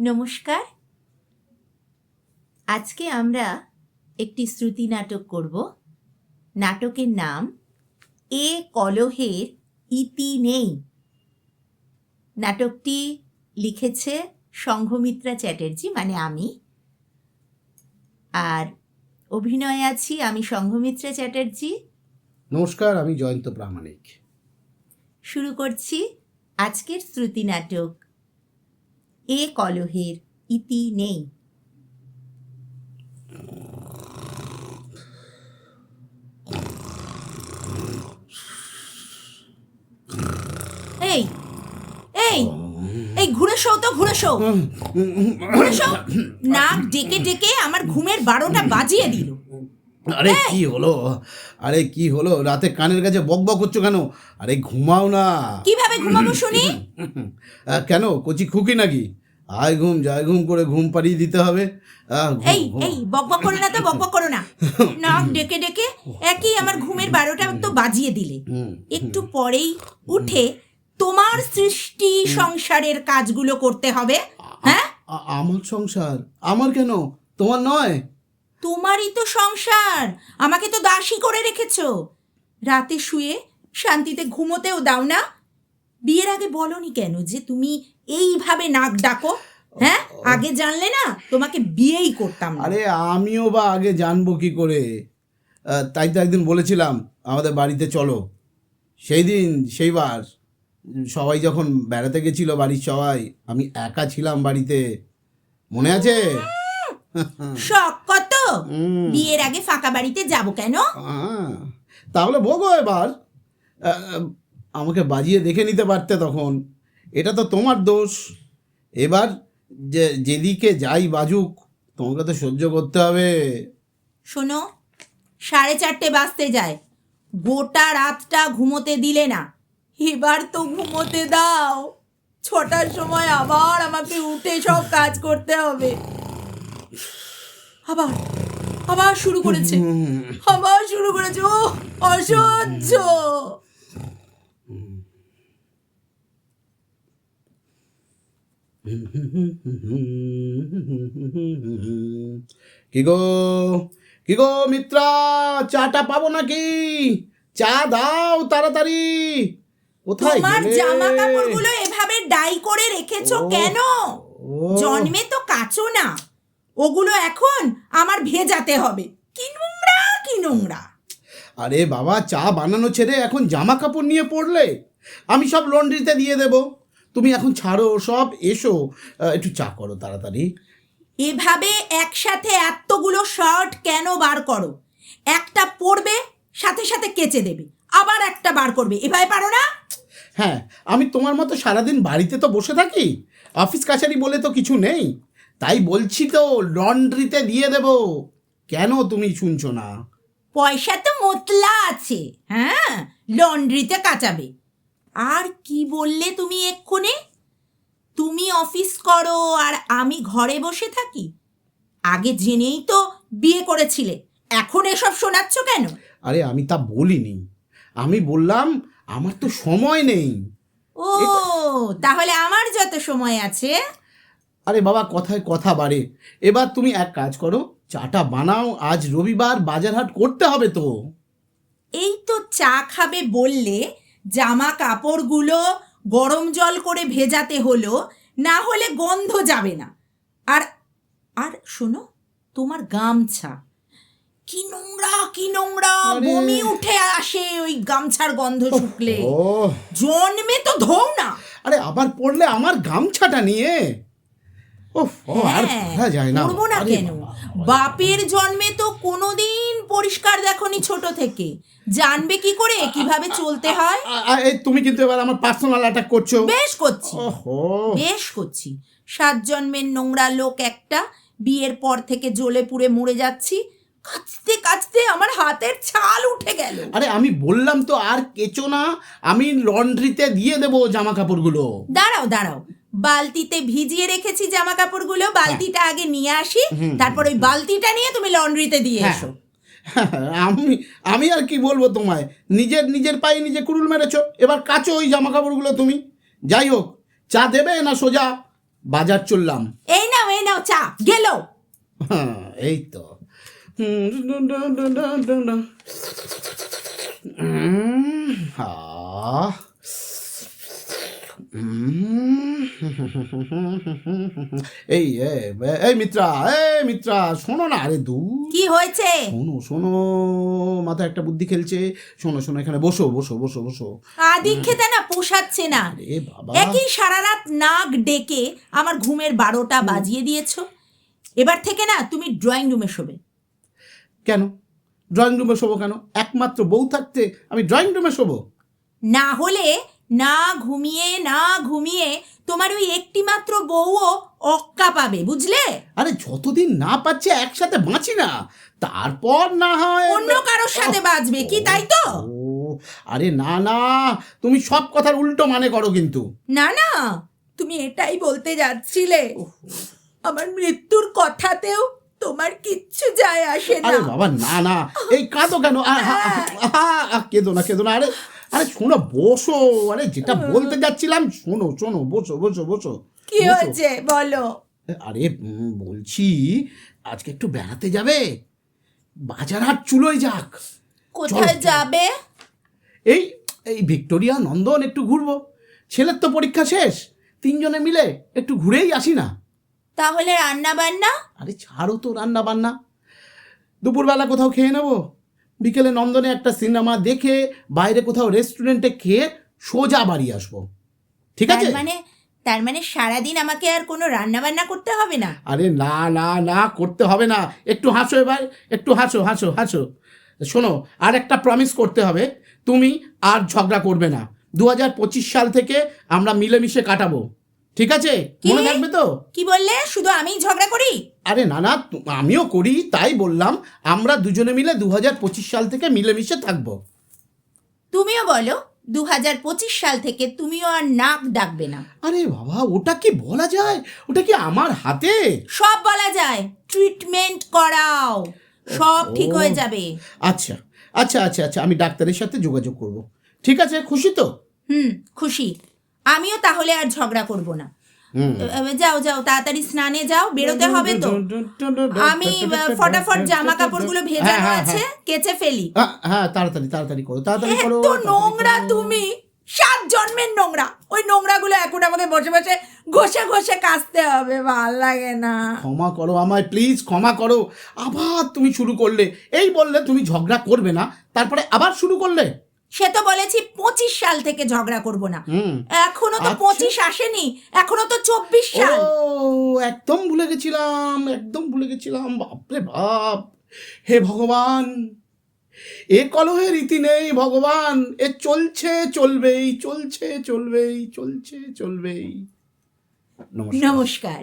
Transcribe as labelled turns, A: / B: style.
A: নমস্কার। আজকে আমরা একটি শ্রুতি নাটক করব। নাটকের নাম এ কলহের ইতি নেই। নাটকটি লিখেছে সংঘমিত্রা চ্যাটার্জি মানে আমি। আর অভিনয়ে আছি আমি সংঘমিত্রা চ্যাটার্জি।
B: নমস্কার আমি জয়ন্ত প্রামাণিক।
A: শুরু করছি আজকের শ্রুতি নাটক। এ কলহের ইতি নেই। এই এই এই ঘুরে শো তো, ঘুরে শো। ঘুরে শো। নাক ডেকে ডেকে আমার ঘুমের বারোটা বাজিয়ে দিল।
B: আরে কি হলো? আরে কি হলো? রাতে কানের কাছে বক বক করছ কেন? আরে ঘুমাও না।
A: কীভাবে ঘুমাবো শুনি?
B: কেন? কচি খুকি নাকি? আয় ঘুম যায় ঘুম করে ঘুম পাড়িয়ে দিতে হবে।
A: এই। এই বকবক করো না তো বকবক করো না। নাক ডেকে ডেকে একই আমার ঘুমের বারোটা তো বাজিয়ে দিলে। একটু পরেই উঠে তোমার সৃষ্টি সংসারের কাজগুলো করতে হবে। হ্যাঁ?
B: আমার সংসার? আমার কেন? তোমার নয়?
A: তোমারই তো সংসার। আমাকে তো দাসী করে রেখেছো। রাতে শুয়ে শান্তিতে ঘুমোতেও দাও না। বিয়ের আগে বলনি কেন যে তুমি এইভাবে নাক ডাকো? হ্যাঁ? আগে জানলে না তোমাকে বিয়েই করতাম
B: আরে আমিও বা আগে জানব কি করে? তাই তো একদিন বলেছিলাম আমাদের বাড়িতে চলো। সেই দিন সেইবার সবাই যখন বেড়াতে গেছিল বাড়ির সবাই আমি একা ছিলাম বাড়িতে। মনে আছে? হুম,
A: বিয়ের আগে ফাঁকা বাড়িতে যাব কেন?
B: তাহলে ভোগো এবার। আমাকে বাজিয়ে দেখে নিতে পারতে তখন। এটা তো তোমার দোষ। এবার যে যেদিকে যাই বাজুক তোমাকে তো সহ্য করতে হবে।
A: শোনো সাড়ে চারটে বাজতে যায়। গোটা রাতটা ঘুমোতে দিলে না। এবার তো ঘুমোতে দাও। ছটার সময় আবার আমাকে উঠে সব কাজ করতে হবে। আবার আবার শুরু করেছে। আবার শুরু করেছে। ও অসহ্য।
B: কি গো? কি গো মিত্রা? চাটা পাবো নাকি? চা দাও তাড়াতাড়ি। কোথায়
A: তোমার জামা কাপড়গুলো এভাবে ডাই করে রেখেছো কেন? জন্মে তো কাচো না। ওগুলো এখন আমার ভেজাতে হবে। কি নোংরা কি নোংরা।
B: আরে বাবা চা বানানো ছেড়ে এখন জামা কাপড় নিয়ে পড়লে? আমি সব লন্ড্রিতে দিয়ে দেব। তুমি এখন ছাড়ো সব এসো। একটু চা করো তাড়াতাড়ি।
A: এভাবে একসাথে এতগুলো শার্ট কেন বার করো? একটা পরবে সাথে সাথে কেচে দেবে। আবার একটা বার করবে। এভাবে পারো না?
B: হ্যাঁ আমি তোমার মতো সারাদিন বাড়িতে তো বসে থাকি। অফিস কাছারি বলে তো কিছু নেই। তাই বলছি তো লন্ড্রিতে দিয়ে দেব। কেন তুমি শুনছো না?
A: পয়সা তো মোতলা আছে হ্যাঁ? লন্ড্রিতে কাচাবে। আর কি বললে তুমি এক্ষুনি? তুমি অফিস করো আর আমি ঘরে বসে থাকি। আগে জেনেই তো বিয়ে করেছিলে এখন এসব শোনাচ্ছ কেন?
B: আরে আমি তা বলিনি। আমি বললাম আমার তো সময় নেই।
A: ও তাহলে আমার যত সময় আছে?
B: আরে বাবা কথায় কথা বাড়ে। এবার তুমি এক কাজ করো চাটা বানাও আজ রবিবার বাজারহাট করতে হবে তো।
A: এই তো চা খাবে বললে জামা কাপড়গুলো গরম জল করে ভেজাতে হলো না হলে গন্ধ যাবে না। আর আর শোনো তোমার গামছা। কি নোংরা কি নোংরা বমি উঠে আসে ওই গামছার গন্ধ শুকলে। জন্মে তো ধোও না।
B: আরে আবার পড়লে আমার গামছাটা নিয়ে? আর
A: হ্যাঁ,
B: পড়া যায় না?
A: করব না কেন? বাপের জন্মে তো কোনোদিন পরিষ্কার দেখনি ছোট থেকে। জানবে কি করে? কীভাবে চলতে হয়?
B: এই তুমি কিন্তু এবার আমার পার্সোনাল অ্যাটাক করছ।
A: বেশ করছি। বেশ করছি। সাত জন্মের নোংরা লোক একটা বিয়ের পর থেকে জ্বলে পুড়ে মরে যাচ্ছি। কাচতে কাচতে আমার হাতের ছাল উঠে গেল।
B: আরে আমি বললাম তো আর কেচো না আমি লন্ড্রিতে দিয়ে দেবো জামা কাপড়গুলো
A: দাঁড়াও দাঁড়াও। বালতিতে ভিজিয়ে রেখেছি জামা কাপড়গুলো বালতিটা আগে নিয়ে আসি। তারপর ওই বালতিটা নিয়ে তুমি লন্ড্রিতে দিয়ে
B: হ্যাঁ।
A: এসো।
B: আমি আমি আর কি বলব তোমায়? নিজের নিজের পায়ে নিজে কুড়ুল মেরেছো এবার কাচো ওই জামা কাপড়গুলো তুমি। যাই হোক চা দেবে না সোজা? বাজার চললাম।
A: এই নাও এই নাও চা গেল।
B: হ্যাঁ, এই তো। এই এ, এই মিত্রা এই মিত্রা শোনো না আরে দু
A: কি হয়েছে?
B: শোনো শোনো মাথায় একটা বুদ্ধি খেলছে। শোনো শোনো এখানে বসো বসো বসো বসো।
A: আদি খেতে না পোষাচ্ছে না।
B: আরে বাবা।
A: একই সারা রাত নাক ডেকে আমার ঘুমের বারোটা বাজিয়ে দিয়েছ। এবার থেকে না তুমি ড্রয়িং রুমে শোবে।
B: কেন? ড্রয়িং রুমে শোবো কেন? একমাত্র বউ থাকতে আমি ড্রয়িং রুমে শোবো?
A: না হলে না ঘুমিয়ে না ঘুমিয়ে তোমার ওই একটি মাত্র বউও অক্কা পাবে বুঝলে?
B: আরে যতদিন না পাচ্ছে একসাথে বাঁচি না তারপর না হয়
A: অন্য কারোর সাথে বাঁচবে কি তাই তো?
B: আরে না না তুমি সব কথার উল্টো মানে করো কিন্তু।
A: না না তুমি এটাই বলতে যাচ্ছিলে। আমার মৃত্যুর কথাতেও তোমার কিচ্ছু যায় আসে না।
B: আরে বাবা না না। এই কাঁদো কেন? আ- আ- আ- আ- আ- কেঁদো না কেঁদো না। আরে আরে শোনো বসো। আরে যেটা বলতে যাচ্ছিলাম শোনো শোনো বসো বসো বসো।
A: কি
B: বসো।
A: হয়েছে বলো।
B: আরে উম, বলছি আজকে একটু বেড়াতে যাবে? বাজার হাট চুলোয় যাক।
A: কোথায়
B: চলো।
A: যাবে?
B: এই এই ভিক্টোরিয়া নন্দন একটু ঘুরবো। ছেলের তো পরীক্ষা শেষ। তিনজনে মিলে একটু ঘুরেই আসি না।
A: তাহলে রান্না বান্না
B: আরে ছাড়ো তো রান্না বান্না দুপুরবেলা কোথাও খেয়ে নেব? বিকেলে নন্দনে একটা সিনেমা দেখে বাইরে কোথাও রেস্টুরেন্টে খেয়ে সোজা বাড়ি আসব। ঠিক
A: তার
B: আছে?
A: মানে তার মানে সারাদিন আমাকে আর কোনো রান্না বান্না করতে হবে না?
B: আরে না না না করতে হবে না। একটু হাসো এবার একটু হাসো হাসো হাসো। শোনো আর একটা প্রমিস করতে হবে। তুমি আর ঝগড়া করবে না। দু হাজার পঁচিশ সাল থেকে আমরা মিলেমিশে কাটাবো। ঠিক আছে? মনে থাকবে তো?
A: কি বললে? শুধু আমিই ঝগড়া করি?
B: আরে না না আমিও করি তাই বললাম। আমরা দুজনে মিলে দু হাজার পঁচিশ সাল থেকে মিলেমিশে থাকব।
A: তুমিও বলো দু হাজার পঁচিশ সাল থেকে তুমিও আর নাক ডাকবে না।
B: আরে বাবা ওটা কি বলা যায়? ওটা কি আমার হাতে?
A: সব বলা যায়। ট্রিটমেন্ট করাও। সব ঠিক হয়ে যাবে।
B: আচ্ছা আচ্ছা আচ্ছা আচ্ছা আমি ডাক্তারের সাথে যোগাযোগ করব। ঠিক আছে খুশি তো?
A: হুম খুশি। আমিও তাহলে আর ঝগড়া করব না। যাও যাও তাড়াতাড়ি স্নানে যাও বেরোতে হবে তো। আমি ফটাফট জামা কাপড়গুলো ভেজানো
B: হ্যাঁ, হ্যাঁ,
A: আছে কেচে ফেলি।
B: হ্যাঁ, হ্যাঁ তাড়াতাড়ি তাড়াতাড়ি করো তাড়াতাড়ি করো।
A: এত নোংরা তুমি। সাত জন্মের নোংরা। ওই নোংরাগুলো এখন আমাকে বসে বসে ঘষে ঘষে কাচতে হবে ভালো লাগে না।
B: ক্ষমা করো আমায় প্লিজ ক্ষমা করো। আবার তুমি শুরু করলে। এই বললে তুমি ঝগড়া করবে না তারপরে আবার শুরু করলে?
A: সে তো বলেছি পঁচিশ সাল থেকে ঝগড়া করব না। এখনও তো
B: আচ্ছা।
A: পঁচিশ আসেনি এখনও তো চব্বিশ
B: ও
A: সাল
B: একদম ভুলে গেছিলাম একদম ভুলে গেছিলাম বাপরে বাপ। হে ভগবান এ কলহে রীতি নেই ভগবান এ চলছে চলবেই চলছে চলবেই চলছে চলবেই।
A: নমস্কার।